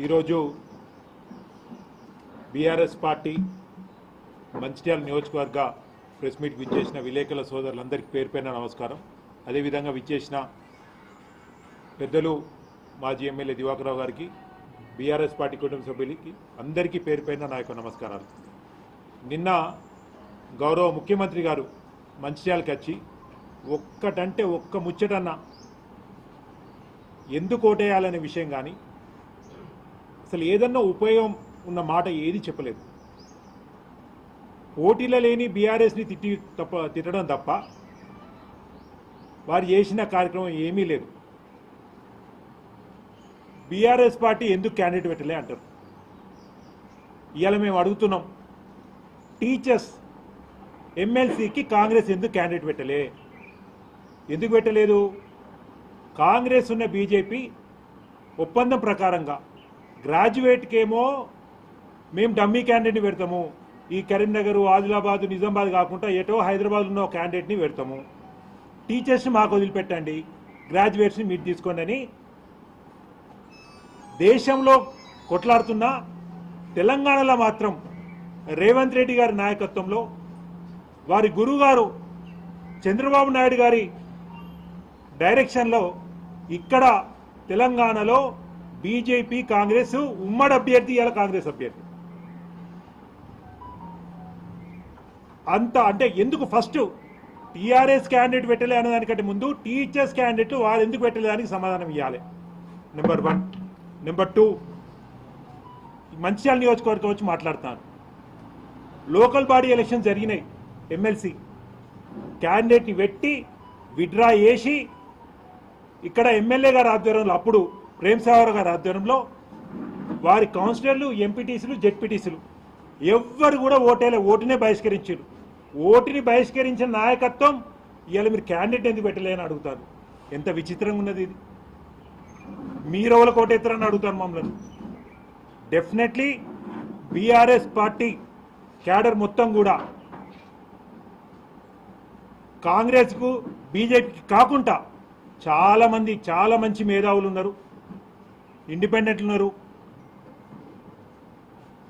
ఈరోజు BRS party Mancherial నియోజకవర్గ press meet విచ్చేసిన విలేకరుల సోదరులందరికీ పేరు పైన నమస్కారం. అదేవిధంగా విచ్చేసిన పెద్దలు మాజీ ఎమ్మెల్యే దివాకరావు గారికి బీఆర్ఎస్ పార్టీ కుటుంబ సభ్యులకి అందరికీ పేరు పైన నా యొక్క నమస్కారాలు. నిన్న గౌరవ ముఖ్యమంత్రి గారు మంచిర్యాలకి వచ్చి ఒక్కటంటే ఒక్క ముచ్చటన్నా ఎందుకు ఓటేయాలనే విషయం కానీ అసలు ఏదన్నా ఉపయోగం ఉన్న మాట ఏది చెప్పలేదు. పోటీలో లేని బీఆర్ఎస్ని తిట్టి తప్ప తిట్టడం తప్ప వారు చేసిన కార్యక్రమం ఏమీ లేదు. బీఆర్ఎస్ పార్టీ ఎందుకు క్యాండిడేట్ పెట్టలే అంటారు. ఇవాళ మేము అడుగుతున్నాం టీచర్స్ ఎమ్మెల్సీకి కాంగ్రెస్ ఎందుకు క్యాండిడేట్ పెట్టలే? ఎందుకు పెట్టలేదు? కాంగ్రెస్ ఉన్న బీజేపీ ఒప్పందం ప్రకారంగా గ్రాడ్యుయేట్కేమో మేము డమ్మీ క్యాండిడేట్ని పెడతాము. ఈ కరీంనగర్ ఆదిలాబాద్ నిజామాబాద్ కాకుండా ఎటో హైదరాబాద్ ఉన్న క్యాండిడేట్ని పెడతాము. టీచర్స్ని మాకు వదిలిపెట్టండి. గ్రాడ్యుయేట్స్ని మీరు తీసుకోండి అని దేశంలో కొట్లాడుతున్న తెలంగాణలో మాత్రం రేవంత్ రెడ్డి గారి నాయకత్వంలో వారి గురుగారు చంద్రబాబు నాయుడు గారి డైరెక్షన్లో ఇక్కడ తెలంగాణలో బీజేపీ కాంగ్రెస్ ఉమ్మడి అభ్యర్థి ఇవాళ కాంగ్రెస్ అభ్యర్థి. అంత అంటే ఎందుకు ఫస్ట్ టీఆర్ఎస్ క్యాండిడేట్ పెట్టలే అనే దానికంటే ముందు టీచర్స్ క్యాండిడేట్ వాళ్ళు ఎందుకు పెట్టలే దానికి సమాధానం ఇవ్వాలి. Number one number two Mancherial నియోజకవర్గం వచ్చి మాట్లాడుతాను లోకల్ బాడీ ఎలక్షన్ జరిగినాయి ఎమ్మెల్సీ. క్యాండిడేట్ని పెట్టి విడ్రా చేసి ఇక్కడ ఎమ్మెల్యే గారి ఆధ్వర్యంలో అప్పుడు ప్రేమ్ సాగర్ గారి ఆధ్వర్యంలో వారి కౌన్సిలర్లు ఎంపీటీసీలు జెడ్పీటీసీలు ఎవ్వరు కూడా ఓటేలే ఓటునే బహిష్కరించారు. ఓటుని బహిష్కరించిన నాయకత్వం ఇవాళ మీరు క్యాండిడేట్ ఎందుకు పెట్టలేని అడుగుతారు. ఎంత విచిత్రంగా ఉన్నది ఇది. మీరు ఎవరికి ఓటేస్తారని మమ్మల్ని. డెఫినెట్లీ బీఆర్ఎస్ పార్టీ క్యాడర్ మొత్తం కూడా కాంగ్రెస్కు బీజేపీకి కాకుండా చాలామంది చాలా మంచి మేధావులు ఉన్నారు. ఇండిపెండెంట్లు ఉన్నారు.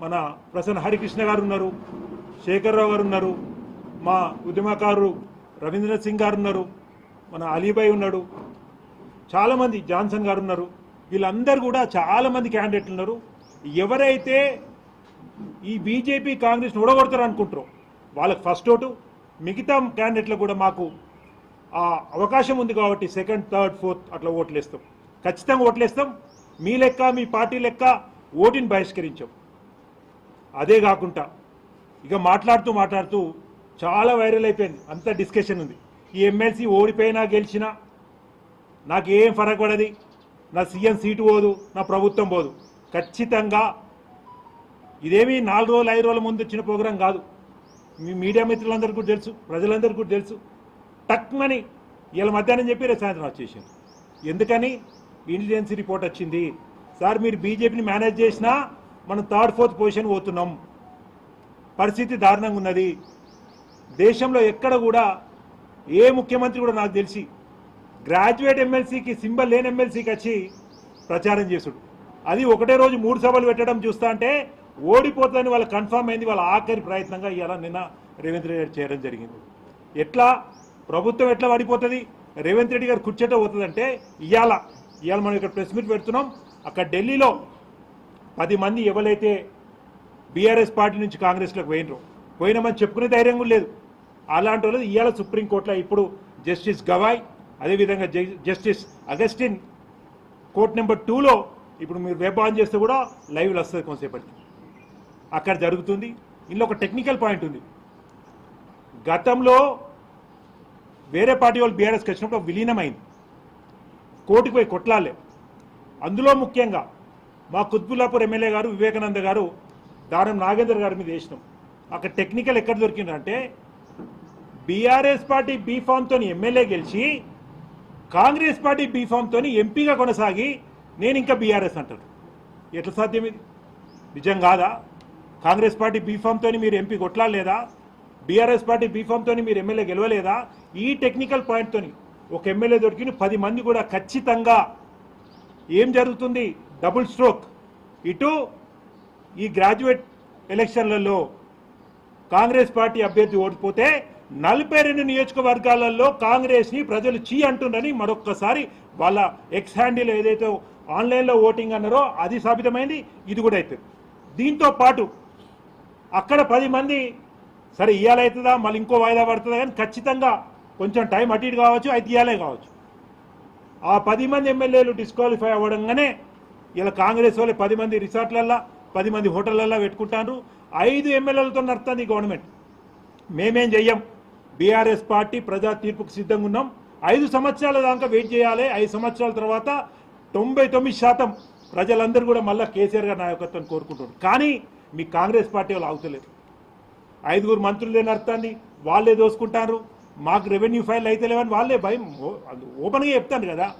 మన ప్రసన్న హరికృష్ణ గారు ఉన్నారు. శేఖర్రావు గారు ఉన్నారు. మా ఉద్యమకారు రవీంద్రనాథ్ సింగ్ గారు ఉన్నారు. మన అలీబాయ్ ఉన్నాడు. చాలామంది జాన్సన్ గారు ఉన్నారు. వీళ్ళందరూ కూడా చాలామంది క్యాండిడేట్లు ఉన్నారు. ఎవరైతే ఈ బీజేపీ కాంగ్రెస్ ఓడగొడతారు అనుకుంటారో వాళ్ళకి ఫస్ట్ ఓటు మిగతా క్యాండిడేట్లు కూడా మాకు ఆ అవకాశం ఉంది కాబట్టి సెకండ్ థర్డ్ ఫోర్త్ అట్లా ఓట్లు వేస్తాం. ఖచ్చితంగా ఓట్లు వేస్తాం. మీ లెక్క మీ పార్టీ లెక్క ఓటుని బహిష్కరించాం. అదే కాకుండా ఇక మాట్లాడుతూ మాట్లాడుతూ చాలా వైరల్ అయిపోయింది. అంత డిస్కషన్ ఉంది. ఈ ఎమ్మెల్సీ ఓడిపోయినా గెలిచినా నాకు ఏం ఫరక్ పడది. నా సీఎం సీటు పోదు నా ప్రభుత్వం పోదు. ఖచ్చితంగా ఇదేమీ నాలుగు రోజులు ఐదు రోజుల ముందు వచ్చిన ప్రోగ్రాం కాదు. మీ మీడియా మిత్రులందరికీ కూడా తెలుసు ప్రజలందరికీ కూడా తెలుసు. టక్మని వీళ్ళ మధ్యాహ్నం చెప్పి రేపు సాయంత్రం వచ్చేసాను ఎందుకని? ఇంటెలిజెన్స్ రిపోర్ట్ వచ్చింది. సార్ మీరు బీజేపీని మేనేజ్ చేసినా మనం థర్డ్ ఫోర్త్ పొజిషన్ పోతున్నాం. పరిస్థితి దారుణంగా ఉన్నది. దేశంలో ఎక్కడ కూడా ఏ ముఖ్యమంత్రి కూడా నాకు తెలిసి గ్రాడ్యుయేట్ ఎమ్మెల్సీకి సింబల్ లేని ఎమ్మెల్సీకి వచ్చి ప్రచారం చేసుడు. అది ఒకటే రోజు మూడు సభలు పెట్టడం చూస్తా అంటే ఓడిపోతుందని వాళ్ళ కన్ఫర్మ్ అయింది. వాళ్ళ ఆఖరి ప్రయత్నంగా ఇవాళ నిన్న రేవంత్ రెడ్డి గారు చేయడం జరిగింది. ఎట్లా? ప్రభుత్వం ఎట్లా పడిపోతుంది? రేవంత్ రెడ్డి గారు కూర్చోట పోతుందంటే ఇవాళ ఇవాళ మనం ఇక్కడ ప్రెస్ మీట్ పెడుతున్నాం. అక్కడ ఢిల్లీలో పది మంది ఎవరైతే బీఆర్ఎస్ పార్టీ నుంచి కాంగ్రెస్లోకి పోయినరు పోయినామని చెప్పుకునే ధైర్యం కూడా లేదు. అలాంటి వాళ్ళు ఇవాళ సుప్రీంకోర్టులో ఇప్పుడు జస్టిస్ గవాయ్ అదేవిధంగా జస్టిస్ అగస్టిన్ కోర్ట్ నెంబర్ టూలో ఇప్పుడు మీరు వెబ్ ఆన్ చేస్తే కూడా లైవ్లో వస్తుంది కొంతసేపటికి. అక్కడ జరుగుతుంది. ఇందులో ఒక టెక్నికల్ పాయింట్ ఉంది. గతంలో వేరే పార్టీ వాళ్ళు బీఆర్ఎస్కి వచ్చినప్పుడు విలీనమైంది. కోటికి పోయి కొట్లాలే. అందులో ముఖ్యంగా మా కుత్బుల్లాపూర్ ఎమ్మెల్యే గారు వివేకానంద గారు దానం నాగేందర్ గారి మీద వేసినాం. అక్కడ టెక్నికల్ ఎక్కడ దొరికిందంటే బీఆర్ఎస్ పార్టీ బీఫామ్తో ఎమ్మెల్యే గెలిచి కాంగ్రెస్ పార్టీ బీఫామ్తో ఎంపీగా కొనసాగి నేను ఇంకా బీఆర్ఎస్ అంటారు ఎట్లా సాధ్యం ఇది? నిజం కాదా? కాంగ్రెస్ పార్టీ బీఫామ్తో మీరు ఎంపీ కొట్లాలేదా బీఆర్ఎస్ పార్టీ బీఫామ్తో మీరు ఎమ్మెల్యే గెలవలేదా? ఈ టెక్నికల్ పాయింట్తోని ఒక ఎమ్మెల్యే దొరికిన పది మంది కూడా ఖచ్చితంగా ఏం జరుగుతుంది? డబుల్ స్ట్రోక్ ఇటు ఈ గ్రాడ్యుయేట్ ఎలక్షన్లలో కాంగ్రెస్ పార్టీ అభ్యర్థి ఓడిపోతే నలభై రెండు నియోజకవర్గాలలో కాంగ్రెస్ని ప్రజలు చీ అంటుండని మరొక్కసారి వాళ్ళ ఎక్స్ హ్యాండిల్ ఏదైతే ఆన్లైన్లో ఓటింగ్ అన్నారో అది సాబితమైంది ఇది కూడా అవుతుంది దీంతో పాటు అక్కడ పది మంది సరే ఇయ్యాలవుతుందా మళ్ళీ ఇంకో వాయిదా పడుతుందా? కానీ ఖచ్చితంగా కొంచెం టైం అటు ఇటు కావచ్చు అయితే తీయాలే కావచ్చు. ఆ పది మంది ఎమ్మెల్యేలు డిస్క్వాలిఫై అవ్వడంగానే ఇలా కాంగ్రెస్ వాళ్ళు పది మంది రిసార్ట్లల్లో పది మంది హోటళ్ళల్లో పెట్టుకుంటారు ఐదు ఎమ్మెల్యేలతో నడుస్తుంది గవర్నమెంట్. మేమేం చెయ్యం? బీఆర్ఎస్ పార్టీ ప్రజా తీర్పుకు సిద్ధంగా ఉన్నాం. ఐదు సంవత్సరాల దాకా వెయిట్ చేయాలి. ఐదు సంవత్సరాల తర్వాత తొంభై తొమ్మిది శాతం ప్రజలందరూ కూడా మళ్ళీ కేసీఆర్ గారి నాయకత్వం కోరుకుంటున్నారు. కానీ మీ కాంగ్రెస్ పార్టీ వాళ్ళు ఆగుతలేదు. ఐదుగురు మంత్రులు లేని అర్థాన్ని వాళ్ళే దోసుకుంటారు మాకు రెవెన్యూ ఫైల్ అయితే లేవని వాళ్ళే భయం. ఓ- ఓపెన్గా చెప్తాను కదా.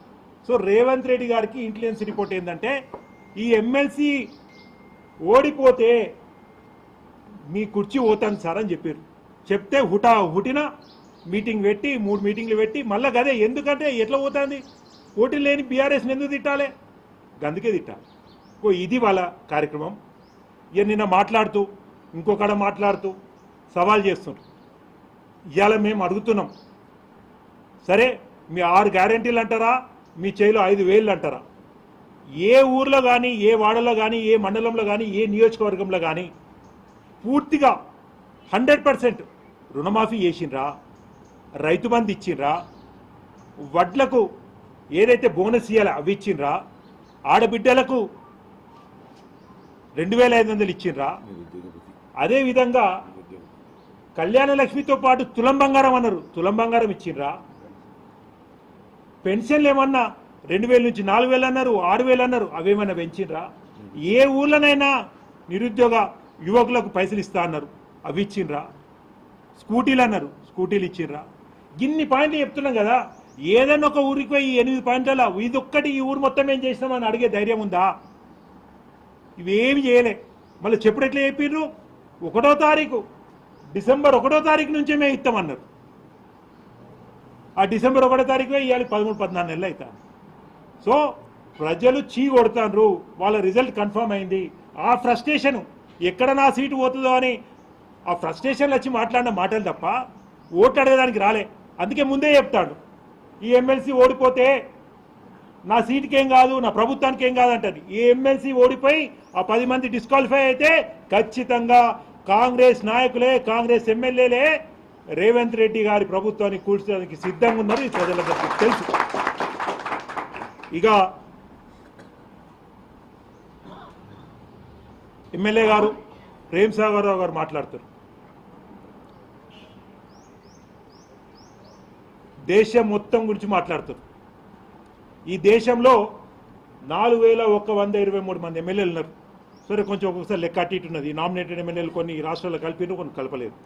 సో రేవంత్ రెడ్డి గారికి ఇంటెలిజెన్స్ రిపోర్ట్ ఏంటంటే ఈ ఎమ్మెల్సీ ఓడిపోతే మీ కుర్చీ పోతాను సార్ అని చెప్పారు. చెప్తే హుటా హుటిన మీటింగ్ పెట్టి మూడు మీటింగ్లు పెట్టి మళ్ళీ గదే ఎందుకంటే ఎట్లా పోతుంది? పోటీ లేని బీఆర్ఎస్ని ఎందుకు తిట్టాలి? అందుకే తిట్టాలి ఓ ఇది వాళ్ళ కార్యక్రమం. ఇక నిన్న మాట్లాడుతూ ఇంకొకడ మాట్లాడుతూ సవాల్ చేస్తున్నారు ఇవాళ మేము అడుగుతున్నాం. సరే మీ ఆరు గ్యారంటీలు అంటారా? మీ చేతిలో ఐదు వేలు అంటారా? ఏ ఊర్లో కానీ ఏ వాడలో కానీ ఏ మండలంలో కానీ ఏ నియోజకవర్గంలో కానీ పూర్తిగా హండ్రెడ్ పర్సెంట్ రుణమాఫీ చేసిండ్రా రైతు బంధు ఇచ్చిండ్రా వడ్లకు ఏదైతే బోనస్ ఇవ్వాలో అవి ఇచ్చిండ్రా ఆడబిడ్డలకు రెండు వేల ఐదు వందలు ఇచ్చిండ్రా. అదేవిధంగా కళ్యాణ లక్ష్మితో పాటు తులం బంగారం అన్నారు. తులం బంగారం ఇచ్చిండ్రా? పెన్షన్లు ఏమన్నా రెండు వేల నుంచి నాలుగు వేలు అన్నారు ఆరు వేలు అన్నారు అవేమన్నా పెంచిండ్రా? ఏ ఊర్లోనైనా నిరుద్యోగ యువకులకు పైసలు ఇస్తా అన్నారు. అవి ఇచ్చిండ్రా? స్కూటీలు అన్నారు. స్కూటీలు ఇచ్చిండ్రా? ఇన్ని పాయింట్లు చెప్తున్నాం కదా. ఏదైనా ఒక ఊరికి పోయి ఎనిమిది పాయింట్ల ఇదొక్కటి ఈ ఊరు మొత్తం ఏం చేసినామని అడిగే ధైర్యం ఉందా? ఇవేమి చేయలే. మళ్ళీ చెప్పుడు ఎట్లా చెప్పిండ్రు ఒకటో తారీఖు డిసెంబర్ ఒకటో తారీఖు నుంచే మేము ఇస్తామన్నారు. ఆ డిసెంబర్ ఒకటో తారీఖు ఇవాళ పదమూడు పద్నాలుగు నెలలు అవుతా సో ప్రజలు చీ కొడుతాండ్రు వాళ్ళ రిజల్ట్ కన్ఫర్మ్ అయింది. ఆ ఫ్రస్ట్రేషన్ ఎక్కడ నా సీటు పోతుందో అని ఆ ఫ్రస్ట్రేషన్లు వచ్చి మాట్లాడిన మాటలు తప్ప ఓట్లు అడగడానికి రాలే. అందుకే ముందే చెప్తాడు. ఈ ఎమ్మెల్సీ ఓడిపోతే నా సీటుకి ఏం కాదు నా ప్రభుత్వానికి ఏం కాదు అంటది. ఈ ఎమ్మెల్సీ ఓడిపోయి ఆ పది మంది డిస్క్వాలిఫై అయితే ఖచ్చితంగా కాంగ్రెస్ నాయకులే కాంగ్రెస్ ఎమ్మెల్యేలే రేవంత్ రెడ్డి గారి ప్రభుత్వాన్ని కూల్చడానికి సిద్ధంగా ఉన్నారు ఈ ప్రజలందరికీ తెలుసు. ఇక ఎమ్మెల్యే గారు ప్రేమ్ సాగర్ రావు గారు మాట్లాడుతారు. దేశం మొత్తం గురించి మాట్లాడుతారు. ఈ దేశంలో నాలుగు వేల ఒక్క వంద ఇరవై మూడు మంది ఎమ్మెల్యేలు ఉన్నారు. సరే కొంచెం ఒక్కొక్కసారి లెక్క అటు ఇటు ఉన్నది. నామినేటెడ్ ఎమ్మెల్యేలు కొన్ని రాష్ట్రాల్లో కలిపిన కొన్ని కలపలేదు.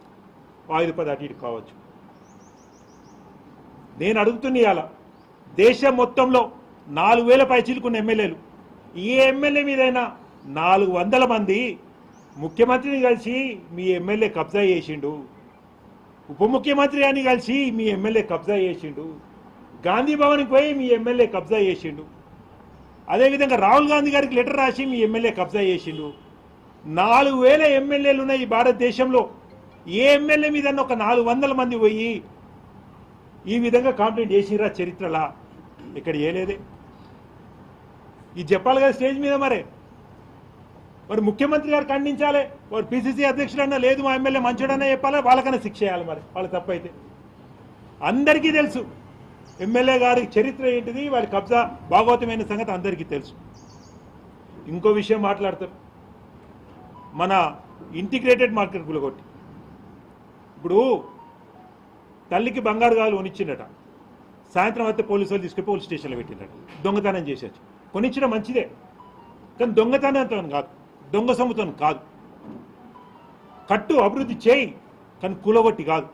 ఐదు పది అటు ఇటు కావచ్చు. నేను అడుగుతున్న ఇవాళ దేశం మొత్తంలో నాలుగు వేల పైచీలుకున్న ఎమ్మెల్యేలు ఏ ఎమ్మెల్యే మీదైనా నాలుగు వందల మంది ముఖ్యమంత్రిని కలిసి మీ ఎమ్మెల్యే కబ్జా చేసిండు ఉప ముఖ్యమంత్రి అని కలిసి మీ ఎమ్మెల్యే కబ్జా చేసిండు గాంధీ భవన్కి పోయి మీ ఎమ్మెల్యే కబ్జా చేసిండు. అదేవిధంగా రాహుల్ గాంధీ గారికి లెటర్ రాసి మీ ఎమ్మెల్యే కబ్జా చేసిండు. నాలుగు వేల ఎమ్మెల్యేలు ఉన్నాయి ఈ భారతదేశంలో. ఏ ఎమ్మెల్యే మీద ఒక నాలుగు వందల మంది పోయి ఈ విధంగా కంప్లైంట్ చేసిరా చరిత్రలా? ఇక్కడ ఏలేదే. ఇది చెప్పాలి కదా స్టేజ్ మీద మరే. మరి ముఖ్యమంత్రి గారు ఖండించాలి. వారు పిసిసి అధ్యక్షుడన్నా లేదు మా ఎమ్మెల్యే మంచోడన్నా చెప్పాలి? వాళ్ళకన్నా శిక్ష చేయాలి మరి. వాళ్ళ తప్పైతే. అందరికీ తెలుసు. ఎమ్మెల్యే గారి చరిత్ర ఏంటిది? వారి కబ్జా భాగవతమైన సంగతి అందరికీ తెలుసు. ఇంకో విషయం మాట్లాడతారు మన ఇంటిగ్రేటెడ్ మార్కెట్ గులగొట్టి. ఇప్పుడు తల్లికి బంగారు గాలు కొనిచ్చిండట. సాయంత్రం అయితే పోలీసు వాళ్ళు తీసుకెళ్ళి పోలీస్ స్టేషన్లో పెట్టిండట. దొంగతనం చేసేచ్చు కొనిచ్చడం మంచిదే. కానీ దొంగతనంతో కాదు. దొంగ సొమ్ముతో కాదు. కట్టు అభివృద్ధి చేయి కానీ కూలగొట్టి కాదు.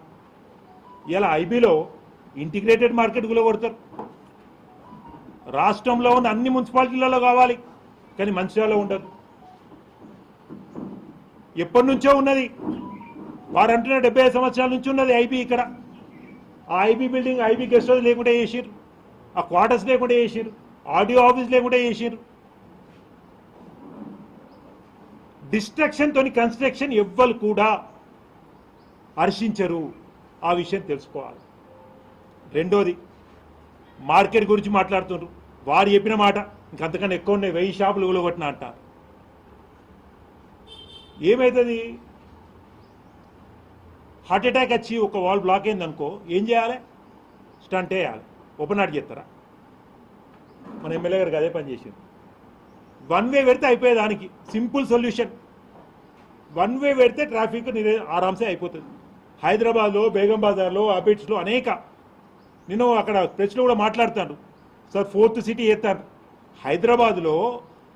ఇలా ఐబీలో ఇంటిగ్రేటెడ్ మార్కెట్ కూలగొడతారు రాష్ట్రంలో ఉన్న అన్ని మున్సిపాలిటీలలో కావాలి కానీ మంచిర్యాలలో ఉండదు. ఎప్పటి నుంచో ఉన్నది. వారు అంటున్న డెబ్బై సంవత్సరాల నుంచి ఉన్నది ఐబీ ఇక్కడ. ఆ IB building IB guest house లేకుండా చేసిర్రు. ఆ క్వార్టర్స్ లేకుండా చేసిర్రు. ఆడియో ఆఫీస్ లేకుండా చేసిర్రు. డిస్ట్రక్షన్తో కన్స్ట్రక్షన్ ఎవ్వరు కూడా హర్షించరు. ఆ విషయం తెలుసుకోవాలి. రెండోది మార్కెట్ గురించి మాట్లాడుతున్నారు వారు చెప్పిన మాట ఇంకంతకన్నా ఎక్కువ ఉన్నాయి. వెయ్యి షాపులు కూలగొట్టిన అంటారు ఏమవుతుంది హార్ట్ అటాక్ వచ్చి ఒక వాల్ బ్లాక్ అయిందనుకో ఏం చేయాలి? స్టంట్ వేయాలి. ఓపెన్ హార్ట్ చేస్తారా? మన ఎమ్మెల్యే గారికి అదే పని చేసింది. వన్ వే పెడితే అయిపోయే దానికి. Simple solution. వన్ వే పెడితే ట్రాఫిక్ నిరే ఆరామ్సే అయిపోతుంది. హైదరాబాద్లో బేగం బజార్లో అబిట్స్లో అనేక నేను అక్కడ ప్రెస్లో కూడా మాట్లాడతాను సార్ ఫోర్త్ సిటీ ఎత్తాను హైదరాబాద్లో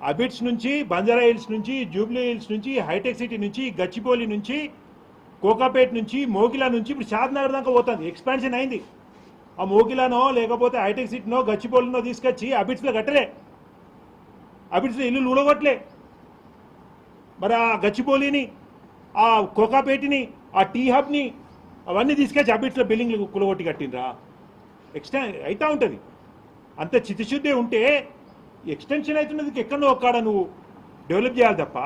అబిట్స్ నుంచి బంజారా హిల్స్ నుంచి జూబ్లీ హిల్స్ నుంచి హైటెక్ సిటీ నుంచి గచ్చిబౌలి నుంచి కోకాపేట్ నుంచి మోగిలా నుంచి ఇప్పుడు షాద్నగర్ దాకా పోతుంది. ఎక్స్పాన్షన్ అయింది. ఆ మోగిలానో లేకపోతే హైటెక్ సిటీనో గచ్చిబౌలినో తీసుకొచ్చి అబిట్స్లో కట్టలే. అబిట్స్లో ఇల్లు ఊడగొట్టలే మరి ఆ గచ్చిబౌలిని ఆ కోకాపేటిని ఆ టీ హబ్ని అవన్నీ తీసుకొచ్చి అబిట్స్లో బిల్డింగ్లు కులగొట్టి కట్టిండ్రా? ఎక్స్టెన్ అవుతూ ఉంటుంది. అంత చిత్తశుద్ధి ఉంటే ఎక్స్టెన్షన్ అవుతున్నది ఎక్కడో ఒక్కడ నువ్వు డెవలప్ చేయాలి తప్ప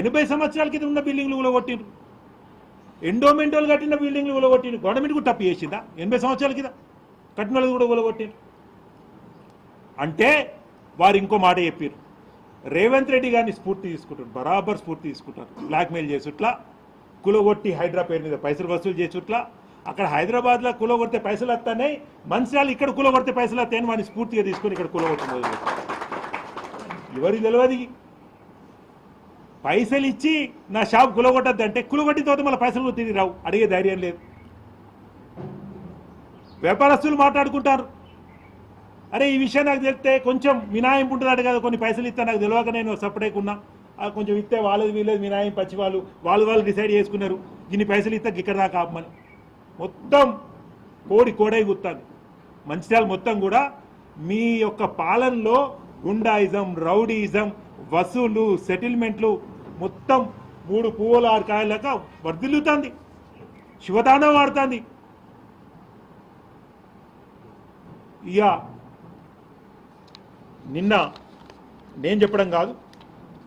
ఎనభై సంవత్సరాల క్రితం ఉన్న బిల్డింగ్లు ఉలగొట్టిండ్రు కొట్టిండ్రు ఎండోమెంటోలు కట్టిన బిల్డింగ్లు ఉలగొట్టిండ్రు గవర్నమెంట్ కూడా తప్పు చేసిందా? ఎనభై సంవత్సరాల కింద కట్టిన వాళ్ళు కూడా కూలగొట్టిండ్రు అంటే వారు ఇంకో మాట చెప్పారు. రేవంత్ రెడ్డి గారిని స్ఫూర్తి తీసుకుంటారు. బరాబర్ స్ఫూర్తి తీసుకుంటారు. బ్లాక్మెయిల్ చేసుట్లా కులగొట్టి హైడ్రా పేరు మీద పైసలు వసూలు చేసుట్లా అక్కడ హైదరాబాద్లో కూలగొడితే పైసలు వస్తాయి మంచిర్యాలు ఇక్కడ కూలగొడితే పైసలు వస్తాయని వాడిని స్ఫూర్తిగా తీసుకొని ఇక్కడ కులగొట్టి మొదలు ఎవరికి తెలియదు పైసలు ఇచ్చి నా షాప్ కులగొట్టద్దు అంటే కులగొట్టిన తర్వాత మళ్ళీ పైసలు తిరిగి రావు. అడిగే ధైర్యం లేదు. వ్యాపారస్తులు మాట్లాడుకుంటారు. అరే ఈ విషయం నాకు తెలిస్తే కొంచెం మినాయింపు ఉంటుందట కదా కొన్ని పైసలు ఇస్తే నాకు తెలియక నేను సపరేట్ ఉన్నా. కొంచెం ఇస్తే వాళ్ళది వీళ్ళది మినాయింపు పచ్చి వాళ్ళు వాళ్ళు వాళ్ళు డిసైడ్ చేసుకున్నారు. ఇన్ని పైసలు ఇస్తే ఇక్కడ దాకా ఆపమని. మొత్తం కోడి కోడై గుత్తాది. మంచిర్యాల మొత్తం కూడా మీ యొక్క పాలనలో గుండాయిజం రౌడీయిజం వసూలు సెటిల్మెంట్లు మొత్తం మూడు పువ్వుల ఆరు కాయలక వర్ధిల్లుతుంది. శివదానం వాడుతుంది ఇక నిన్న నేను చెప్పడం కాదు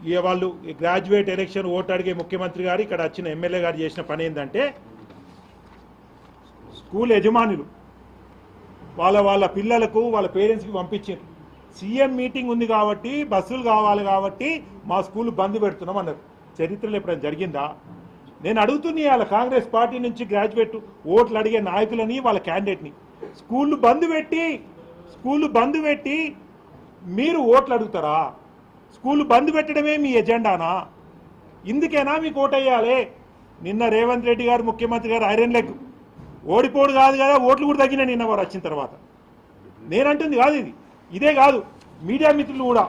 ఇక వాళ్ళు ఈ గ్రాడ్యుయేట్ ఎలక్షన్ ఓటు అడిగే ముఖ్యమంత్రి గారు ఇక్కడ వచ్చిన ఎమ్మెల్యే గారు చేసిన పని ఏంటంటే స్కూల్ యజమానులు వాళ్ళ వాళ్ళ పిల్లలకు వాళ్ళ పేరెంట్స్కి పంపించారు. సీఎం మీటింగ్ ఉంది కాబట్టి బస్సులు కావాలి కాబట్టి మా స్కూల్ బంద్ పెడుతున్నాం అన్నారు. చరిత్రలో ఎప్పుడైనా జరిగిందా? నేను అడుగుతున్నా వాళ్ళ కాంగ్రెస్ పార్టీ నుంచి గ్రాడ్యుయేట్ ఓట్లు అడిగే నాయకులని వాళ్ళ క్యాండిడేట్ని. స్కూళ్ళు బంద్ పెట్టి స్కూళ్ళు బంద్ పెట్టి మీరు ఓట్లు అడుగుతారా? స్కూల్ బంద్ పెట్టడమే మీ ఎజెండానా? ఇందుకేనా మీకు ఓటేయాలి? నిన్న రేవంత్ రెడ్డి గారు ముఖ్యమంత్రి గారు ఐరన్ లెగ్ ఓడిపోడు కాదు కదా ఓట్లు కూడా తగ్గినాయి నిన్న వారు వచ్చిన తర్వాత. నేనంటుంది కాదు ఇది. ఇదే కాదు మీడియా మిత్రులు కూడా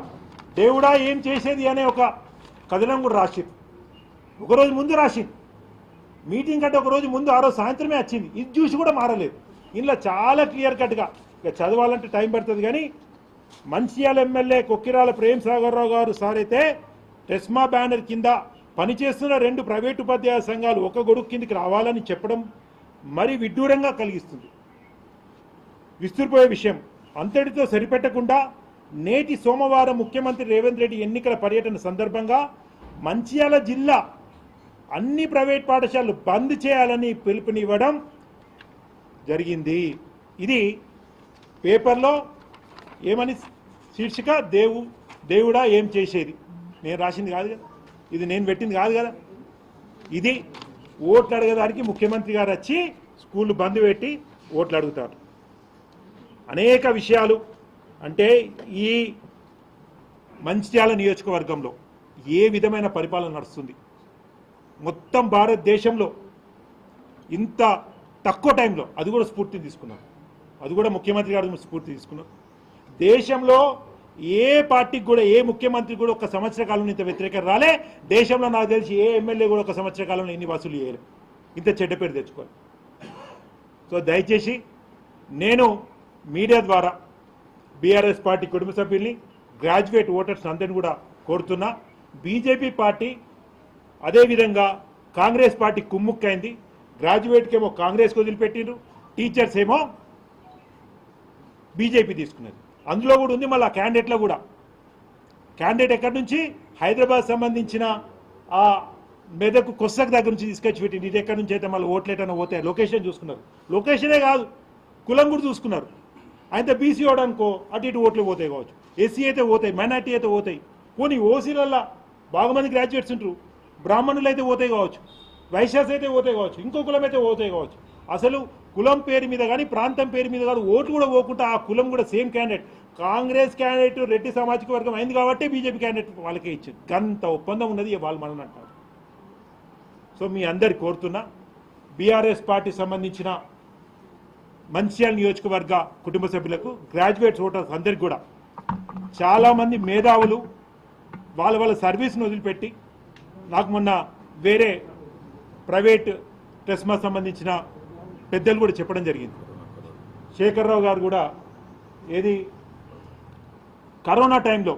దేవుడా ఏం చేసేది అనే ఒక కథనం కూడా రాసింది ఒకరోజు ముందు రాసింది మీటింగ్ కంటే ఒక రోజు ముందు ఆ రోజు సాయంత్రమే వచ్చింది. ఇది చూసి కూడా మారలేదు. ఇందులో చాలా క్లియర్ కట్గా ఇక చదవాలంటే టైం పడుతుంది కానీ మంచిర్యాల ఎమ్మెల్యే కొక్కిరాల ప్రేమ్ సాగర్ రావు గారు సార్ అయితే టెస్మా బ్యానర్ కింద పనిచేస్తున్న రెండు ప్రైవేటు ఉపాధ్యాయ సంఘాలు ఒక గొడుగు కిందికి రావాలని చెప్పడం మరి విడ్డూరంగా కలిగిస్తుంది. విస్తుపోయే విషయం. అంతటితో సరిపెట్టకుండా నేటి సోమవారం ముఖ్యమంత్రి రేవంత్ రెడ్డి ఎన్నికల పర్యటన సందర్భంగా మంచిర్యాల జిల్లా అన్ని ప్రైవేట్ పాఠశాలలు బంద్ చేయాలని పిలుపునివ్వడం జరిగింది. ఇది పేపర్లో ఏమని శీర్షిక? దేవు దేవుడా ఏం చేసేది? నేను రాసింది కాదు కదా? ఇది నేను పెట్టింది కాదు కదా? ఇది ఓట్లు అడగడానికి ముఖ్యమంత్రి గారు వచ్చి స్కూల్ బంద్ పెట్టి ఓట్లు అడుగుతారు. అనేక విషయాలు అంటే ఈ మంచిర్యాల నియోజకవర్గంలో ఏ విధమైన పరిపాలన నడుస్తుంది? మొత్తం భారతదేశంలో ఇంత తక్కువ టైంలో అది కూడా స్ఫూర్తి తీసుకున్నారు. అది కూడా ముఖ్యమంత్రి గారు స్ఫూర్తి తీసుకున్నారు. దేశంలో ఏ పార్టీకి కూడా ఏ ముఖ్యమంత్రి కూడా ఒక సంవత్సర కాలంలో ఇంత వ్యతిరేకత రాలే. దేశంలో నాకు తెలిసి ఏ ఎమ్మెల్యే కూడా ఒక సంవత్సర కాలంలో ఇన్ని వసూలు చేయరు ఇంత చెడ్డ పేరు తెచ్చుకోవాలి సో దయచేసి నేను మీడియా ద్వారా బీఆర్ఎస్ పార్టీ కుటుంబ సభ్యుల్ని గ్రాడ్యుయేట్ ఓటర్స్ అందరిని కూడా కోరుతున్నా. బీజేపీ పార్టీ అదేవిధంగా కాంగ్రెస్ పార్టీ కుమ్ముక్కైంది. గ్రాడ్యుయేట్కి ఏమో కాంగ్రెస్కి వదిలిపెట్టిండ్రు. టీచర్స్ ఏమో బీజేపీ తీసుకున్నది. అందులో కూడా ఉంది మళ్ళీ క్యాండిడేట్లో కూడా. క్యాండిడేట్ ఎక్కడి నుంచి? హైదరాబాద్ సంబంధించిన ఆ మెదకు కొస్సకు దగ్గర నుంచి తీసుకొచ్చి పెట్టి ఇది ఎక్కడి నుంచి అయితే మళ్ళీ ఓట్లేటన్నా పోతే లొకేషన్ చూసుకున్నారు. లొకేషనే కాదు కులం కూడా చూసుకున్నారు. అయితే బీసీ అనుకో అటు ఇటు ఓట్లు పోతాయి కావచ్చు. ఎస్సీ అయితే పోతాయి మైనార్టీ అయితే పోతాయి. పోనీ ఓసీలల్లో బాగా మంది గ్రాడ్యుయేట్స్ ఉంటారు బ్రాహ్మణులు అయితే పోతాయి కావచ్చు. వైశ్యాస్ అయితే పోతాయి కావచ్చు. ఇంకో కులం అయితే పోతాయి కావచ్చు. అసలు కులం పేరు మీద కానీ ప్రాంతం పేరు మీద కాదు ఓట్లు కూడా పోకుండా ఆ కులం కూడా same candidate. Congress candidate Reddy సామాజిక వర్గం అయింది కాబట్టి బీజేపీ క్యాండిడేట్ వాళ్ళకే ఇచ్చింది. గంత ఒప్పందం ఉన్నది వాళ్ళు మనల్ని అంటారు. సో మీ అందరు కోరుతున్నా బీఆర్ఎస్ పార్టీ సంబంధించిన మంచిర్యాల నియోజకవర్గ కుటుంబ సభ్యులకు గ్రాడ్యుయేట్స్ ఓటర్స్ అందరికి కూడా చాలామంది మేధావులు వాళ్ళ వాళ్ళ సర్వీస్ను వదిలిపెట్టి నాకు మొన్న వేరే ప్రైవేట్ టెస్మా సంబంధించిన పెద్దలు కూడా చెప్పడం జరిగింది. శేఖర్రావు గారు కూడా ఏది కరోనా టైంలో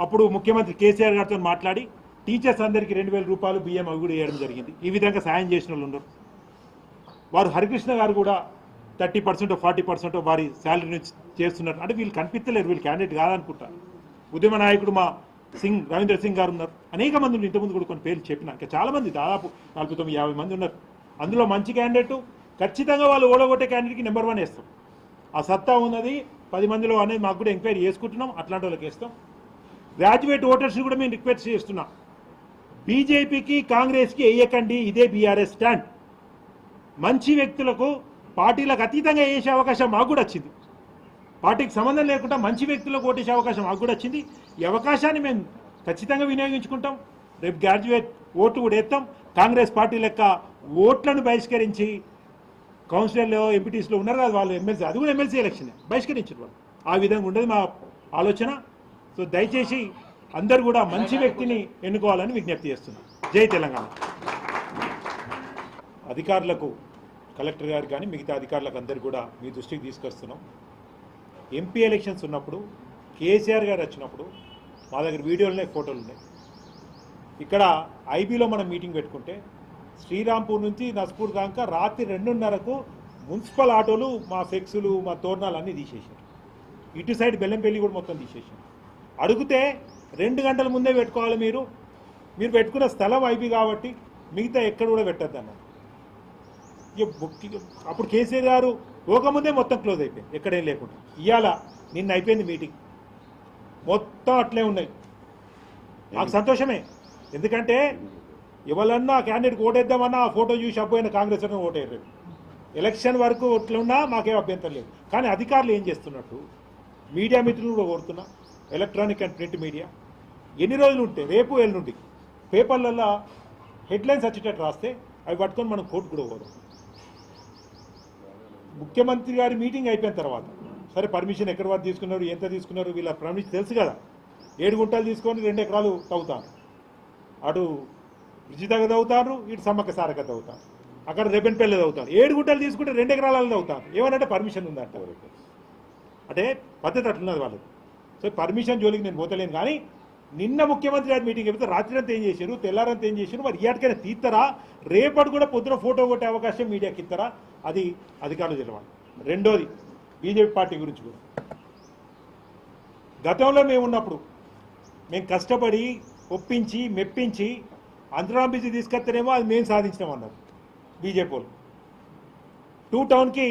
అప్పుడు ముఖ్యమంత్రి కేసీఆర్ గారితో మాట్లాడి టీచర్స్ అందరికీ రెండు వేల రూపాయలు బియ్యం అవి కూడా వేయడం జరిగింది. ఈ విధంగా సాయం చేసిన వాళ్ళు ఉన్నారు. వారు హరికృష్ణ గారు కూడా థర్టీ పర్సెంట్ ఫార్టీ పర్సెంట్ వారి శాలరీ నుంచి చేస్తున్నారు. అంటే వీళ్ళు కనిపించలేరు వీళ్ళు క్యాండిడేట్ కాదనుకుంటా. ఉద్యమ నాయకుడు మా సింగ్ రవీంద్ర సింగ్ గారు ఉన్నారు. అనేక మంది ఇంతకుముందు కూడా కొన్ని పేర్లు చెప్పిన. ఇంకా చాలామంది దాదాపు నలభై తొమ్మిది యాభై మంది ఉన్నారు. అందులో మంచి క్యాండిడేట్ ఖచ్చితంగా వాళ్ళు ఓడగొట్టే క్యాండిడేట్కి నెంబర్ వన్ వేస్తాం. ఆ సత్తా ఉన్నది పది మందిలో అనేది మాకు కూడా ఎంక్వైరీ చేసుకుంటున్నాం అట్లాంటి వాళ్ళకి వేస్తాం. గ్రాడ్యుయేట్ ఓటర్స్ని కూడా మేము రిక్వెస్ట్ చేస్తున్నాం. బీజేపీకి కాంగ్రెస్కి వేయకండి ఇదే బీఆర్ఎస్ స్టాండ్ మంచి వ్యక్తులకు పార్టీలకు అతీతంగా వేసే అవకాశం మాకు కూడా వచ్చింది. పార్టీకి సంబంధం లేకుండా మంచి వ్యక్తులకు ఓటేసే అవకాశం మాకు కూడా వచ్చింది. ఈ అవకాశాన్ని మేము ఖచ్చితంగా వినియోగించుకుంటాం. రేపు గ్రాడ్యుయేట్ ఓటు కూడా ఎత్తాం కాంగ్రెస్ పార్టీ లెక్క ఓట్లను బహిష్కరించి కౌన్సిలర్లు ఎంపీటీస్లో ఉన్నారు కదా వాళ్ళు ఎమ్మెల్సీ అది కూడా ఎమ్మెల్సీ ఎలక్షన్ బహిష్కరించారు వాళ్ళు. ఆ విధంగా ఉండేది మా ఆలోచన. సో దయచేసి అందరు కూడా మంచి వ్యక్తిని ఎన్నుకోవాలని విజ్ఞప్తి చేస్తున్నాం. జై తెలంగాణ. అధికారులకు కలెక్టర్ గారు కానీ మిగతా అధికారులకు అందరు కూడా మీ దృష్టికి తీసుకొస్తున్నాం. ఎంపీ ఎలక్షన్స్ ఉన్నప్పుడు కేసీఆర్ గారు వచ్చినప్పుడు మా దగ్గర వీడియోలు ఉన్నాయి ఫోటోలు ఉన్నాయి. ఇక్కడ ఐబీలో మనం మీటింగ్ పెట్టుకుంటే శ్రీరాంపూర్ నుంచి నస్పూర్ దాకా రాత్రి రెండున్నరకు మున్సిపల్ ఆటోలు మా ఫ్లెక్సులు మా తోరణాలు అన్నీ తీసేసారు ఇటు సైడ్ బెల్లంపల్లి కూడా మొత్తం తీసేసారు అడిగితే రెండు గంటల ముందే పెట్టుకోవాలి మీరు. మీరు పెట్టుకున్న స్థలం ఐబీ కాబట్టి మిగతా ఎక్కడ కూడా పెట్టద్దు అన్నారు అప్పుడు కేసీఆర్ గారు పోకముందే మొత్తం క్లోజ్ అయిపోయింది ఎక్కడేం లేకుండా. ఇవాళ నిన్న అయిపోయింది మీటింగ్. మొత్తం అట్లే ఉన్నాయి. నాకు సంతోషమే. ఎందుకంటే ఎవరన్నా క్యాండిడేట్ ఓటేద్దామన్నా ఆ ఫోటో చూసి అబ్బోయిన కాంగ్రెస్ అని ఓటేయరు. ఎలక్షన్ వరకు ఒట్లున్నా మాకేం అభ్యంతరం లేదు. కానీ అధికారులు ఏం చేస్తున్నట్టు? మీడియా మిత్రులు కూడా కోరుతున్నా. ఎలక్ట్రానిక్ అండ్ ప్రింట్ మీడియా ఎన్ని రోజులు ఉంటే? రేపు ఎల్లుండి. పేపర్లలో హెడ్లైన్స్ వచ్చేటట్టు రాస్తే అవి పట్టుకొని మనం కోర్టు కూడా పోదాం. ముఖ్యమంత్రి గారి మీటింగ్ అయిపోయిన తర్వాత సరే పర్మిషన్ ఎక్కడి వరకు తీసుకున్నారు ఎంత తీసుకున్నారు వీళ్ళ పర్మిషన్ తెలుసు కదా. ఏడు గుంటలు తీసుకొని రెండు ఎకరాలు తవ్వుతాను అటు బ్రిడ్జి చదువుతారు ఇటు సమ్మక్క సారక తవ్వుతారు అక్కడ రెబెన్పల్లి చదువుతారు. ఏడు గుంటలు తీసుకుంటే రెండు ఎకరాలలో తవ్వుతారు ఏమనంటే పర్మిషన్ ఉందంట అంటే పద్ధతి అట్లున్నది వాళ్ళకి సో పర్మిషన్ జోలికి నేను పోతలేను కానీ నిన్న ముఖ్యమంత్రి గారి మీటింగ్ చెప్తే రాత్రి అంతా ఏం చేశారు? తెల్లారంతా ఏం చేశారు? మరి ఇయాటికైనా తీస్తారా రేపటి కూడా పొద్దున ఫోటో కొట్టే అవకాశం మీడియాకి ఇస్తారా అది అధికారులు తెలవాలి. రెండోది బీజేపీ పార్టీ గురించి కూడా. గతంలో మేము ఉన్నప్పుడు మేము కష్టపడి ఒప్పించి మెప్పించి అంతరాం బిజీ తీసుకొస్తేనేమో అది మేము సాధించినాం అన్నారు బీజేపీ వాళ్ళు. టూ టౌన్కి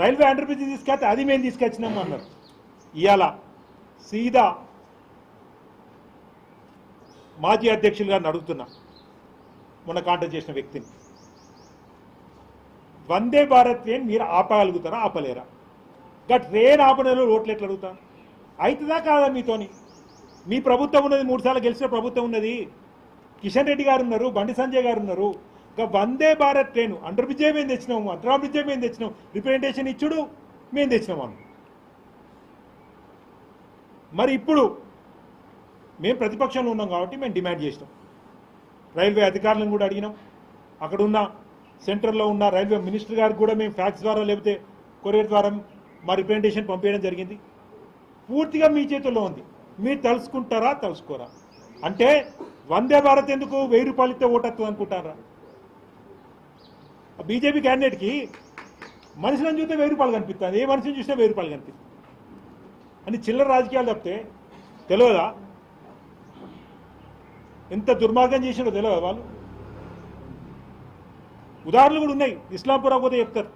రైల్వే అండర్ బ్రిడ్జ్ తీసుకొస్తే అది మేము తీసుకొచ్చినాము అన్నారు. ఇవాళ సీదా మాజీ అధ్యక్షులు గారిని అడుగుతున్నా. మొన్న కాంటాక్ట్ చేసిన వ్యక్తిని. వందే భారత్ ట్రైన్ మీరు ఆపగలుగుతారా ఆపలేరా? గా ట్రైన్ ఆపడంలో ఓట్లు ఎట్లా అడుగుతారు? అవుతుందా కాదా మీతోని? మీ ప్రభుత్వం ఉన్నది మూడు సార్లు గెలిచిన ప్రభుత్వం ఉన్నది. కిషన్ రెడ్డి గారు ఉన్నారు బండి సంజయ్ గారు ఉన్నారు. ఇంకా వందే భారత్ ట్రైన్ అండర్ బ్రిడ్జే మేము తెచ్చినాము అంతరా బ్రిడ్జే మేము తెచ్చినాం రిప్రజెంటేషన్ ఇచ్చుడు మేము తెచ్చినాము మరి ఇప్పుడు మేము ప్రతిపక్షంలో ఉన్నాం కాబట్టి మేము డిమాండ్ చేసినాం. రైల్వే అధికారులను కూడా అడిగినాం. అక్కడ ఉన్న సెంటర్లో ఉన్న రైల్వే మినిస్టర్ గారికి కూడా మేము ఫ్యాక్స్ ద్వారా లేకపోతే కొరియర్ ద్వారా మా రిప్రజెంటేషన్ పంపించడం జరిగింది. పూర్తిగా మీ చేతుల్లో ఉంది. మీరు తలుసుకుంటారా తలుసుకోరా అంటే వందే భారత్ ఎందుకు వెయ్యి రూపాయలు ఇస్తే ఓటత్వం అనుకుంటారా బీజేపీ క్యాండిడేట్కి మనుషులను చూస్తే వెయ్యి రూపాయలు కనిపిస్తుంది ఏ మనిషిని చూస్తే వెయ్యి రూపాయలు కనిపిస్తుంది. అని చిల్లర రాజకీయాలు తప్పితే తెలియదా? ఎంత దుర్మార్గం చేసినో తెలియదా వాళ్ళు? ఉదాహరణలు కూడా ఉన్నాయి. ఇస్లాంపురా పోతే చెప్తారు.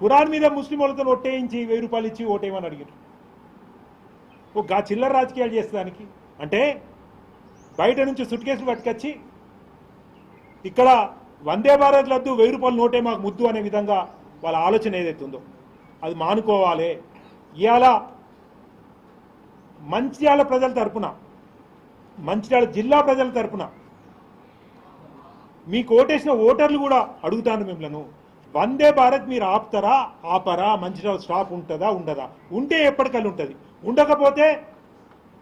ఖురాన్ మీద ముస్లిం వాళ్ళతో ఒట్టేయించి వెయ్యి రూపాయలు ఇచ్చి ఓటేయమని అడిగారు. ఒక గా చిల్లర రాజకీయాలు చేసేదానికి. అంటే బయట నుంచి సుట్ కేసులు పట్టుకొచ్చి ఇక్కడ వందే భారత్ లద్దు వెయ్యి రూపాయలు నోటే మాకు ముద్దు అనే విధంగా వాళ్ళ ఆలోచన ఏదైతే ఉందో అది మానుకోవాలి. ఇవాళ మంచిర్యాల ప్రజల తరపున మంచిర్యాల జిల్లా ప్రజల తరపున మీకు ఓటేసిన ఓటర్లు కూడా అడుగుతాను మిమ్మల్ని వందే భారత్ మీరు ఆపుతారా ఆపరా మంచిర్యాల స్టాప్ ఉంటుందా ఉండదా? ఉంటే ఎప్పటికల్లా ఉంటుంది. ఉండకపోతే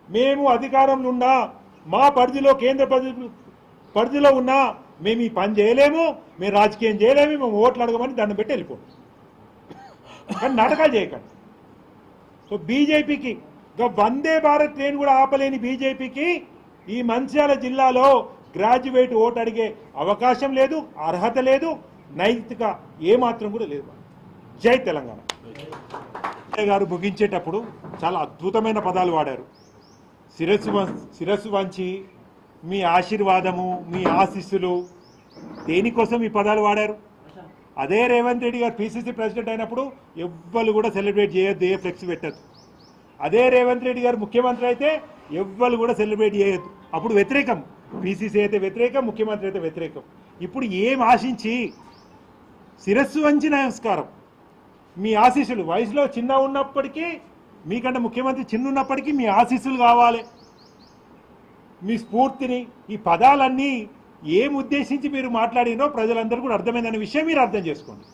మేము అధికారంలో ఉన్నా మా పరిధిలో కేంద్ర పరిధి పరిధిలో ఉన్నా మేము ఈ పని చేయలేము మేము రాజకీయం చేయలేము మేము ఓట్లు అడగమని దండం పెట్టి వెళ్ళిపోం కానీ నాటకాలు చేయకండి. సో బీజేపీకి వందే భారత్ ట్రైన్ కూడా ఆపలేని బీజేపీకి ఈ మంచిర్యాల జిల్లాలో గ్రాడ్యుయేట్ ఓటు అడిగే అవకాశం లేదు అర్హత లేదు నైతిక ఏమాత్రం కూడా లేదు. జై తెలంగాణ. గారు ముగించేటప్పుడు చాలా అద్భుతమైన పదాలు వాడారు. శిరస్సు శిరస్సు వంచి మీ ఆశీర్వాదము మీ ఆశీస్సులు దేనికోసం ఈ పదాలు వాడారు? అదే రేవంత్ రెడ్డి గారు పిసిసి ప్రెసిడెంట్ అయినప్పుడు ఎవ్వరు కూడా సెలబ్రేట్ చేయొద్దు ఏ ఫ్లెక్స్ పెట్టద్దు. అదే రేవంత్ రెడ్డి గారు ముఖ్యమంత్రి అయితే ఎవ్వరు కూడా సెలబ్రేట్ చేయొద్దు. అప్పుడు వ్యతిరేకం. పిసిసి అయితే వ్యతిరేకం ముఖ్యమంత్రి అయితే వ్యతిరేకం. ఇప్పుడు ఏం ఆశించి? శిరస్సు వంచి నమస్కారం. మీ ఆశీస్సులు. వయసులో చిన్న ఉన్నప్పటికీ మీకంటే ముఖ్యమంత్రి చిన్నున్నప్పటికీ మీ ఆశీస్సులు కావాలి. మీ స్ఫూర్తిని ఈ పదాలన్నీ ఏం ఉద్దేశించి మీరు మాట్లాడినో ప్రజలందరూ కూడా అర్థమైందనే విషయం మీరు అర్థం చేసుకోండి.